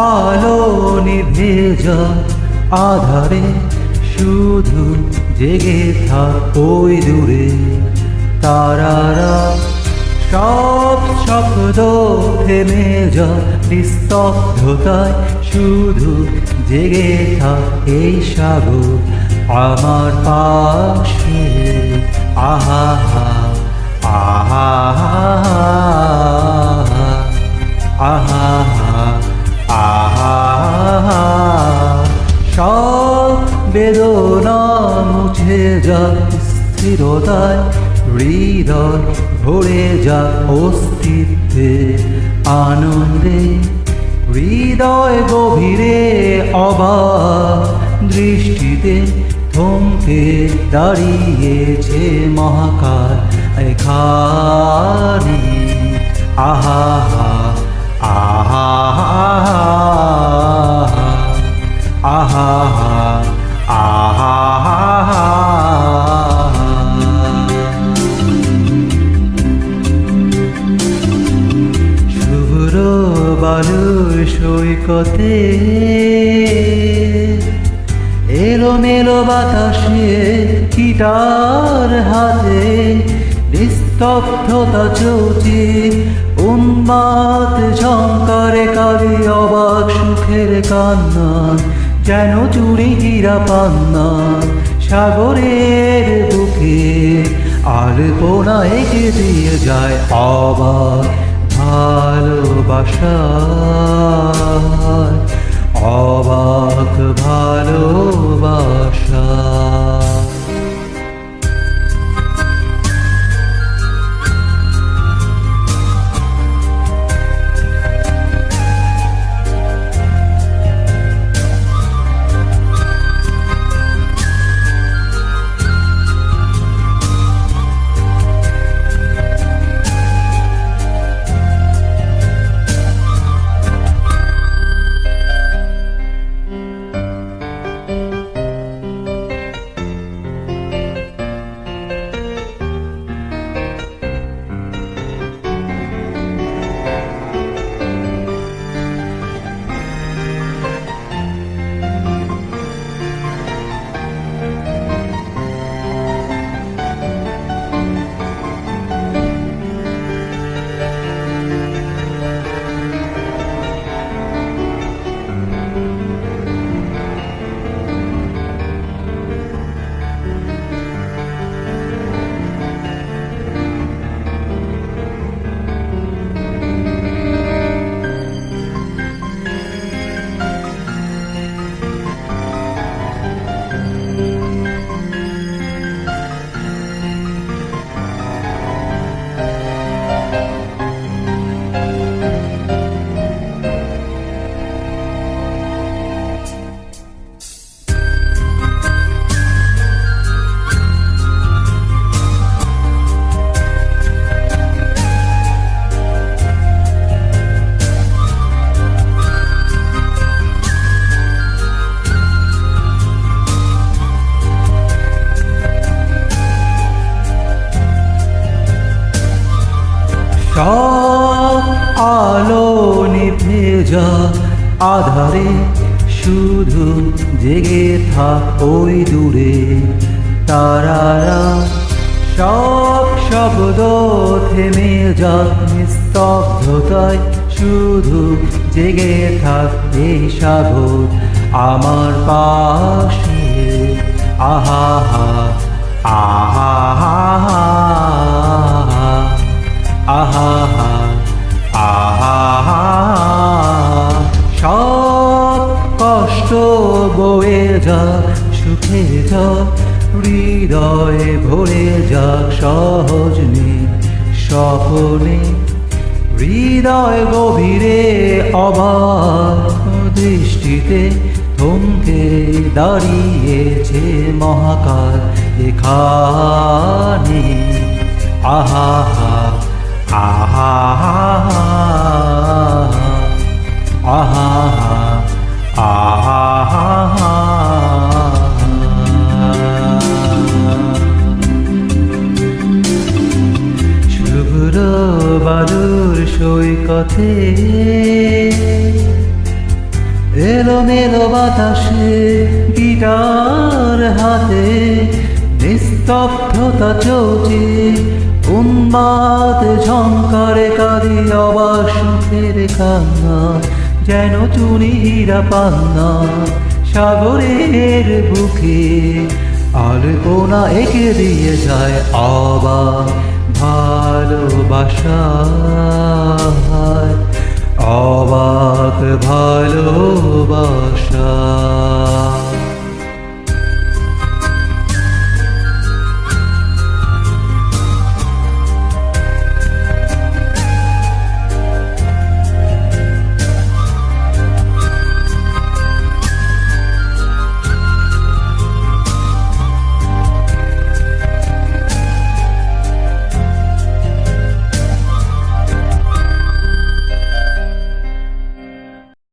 আলো নিভে আধারে শুধু জেগে থাক ওই দূরে। তারারা সব শব্দ থেমে যায়। নিস্তব্ধতায় শুধু জেগে থাক এই সাগর। আমার পাশে আহা। যায়, স্থিরতায় হৃদয় ভরে যা অস্তিত্বে। আনন্দে, হৃদয় গভীরে অবাক দৃষ্টিতে থমকে দাঁড়িয়েছে মহাকাল এখানে। আহা আহা আহা। বালুর সৈকতে এলো মেলো বাতাসে গিটার হাতে নিস্তব্ধতা চৌচি উন্মাদ ঝঙ্কারে কালি অবাক সুখের কান্না যেন চুরি হীরা পান্না সাগরের বুকে আর এঁকে দিয়ে যায় অবাক ভালোবাসা অবাক ভালোবাসা আলো যা আধারে শুধু জেগে থাক ওই দূরে তারারা সব শব্দ থেমে যা নিস্তব্ধতায় শুধু জেগে থাক এই সাগর আমার পাশে। আহা আহা আহা আহা কষ্ট বয়ে যা, সুখে যা, হৃদয়ে ভরে যা, সহজ নে স্বপনে। হৃদয় গভীরে অবাক দৃষ্টিতে থমকে দাঁড়িয়েছে মহাকাল এখানে। আহা আহা। সৈকতে এলো বাতাসে গিটার হাতে নিস্তব্ধতা চলছে। উন্মাদ ঝঙ্কারে কাঁদি অবার সুখের কান্না, যেন চুনি হীরা পান্না সাগরের বুকে। আলপনা এঁকে দিয়ে যায় অবাক ভালোবাসা অবাক ভালোবাসা।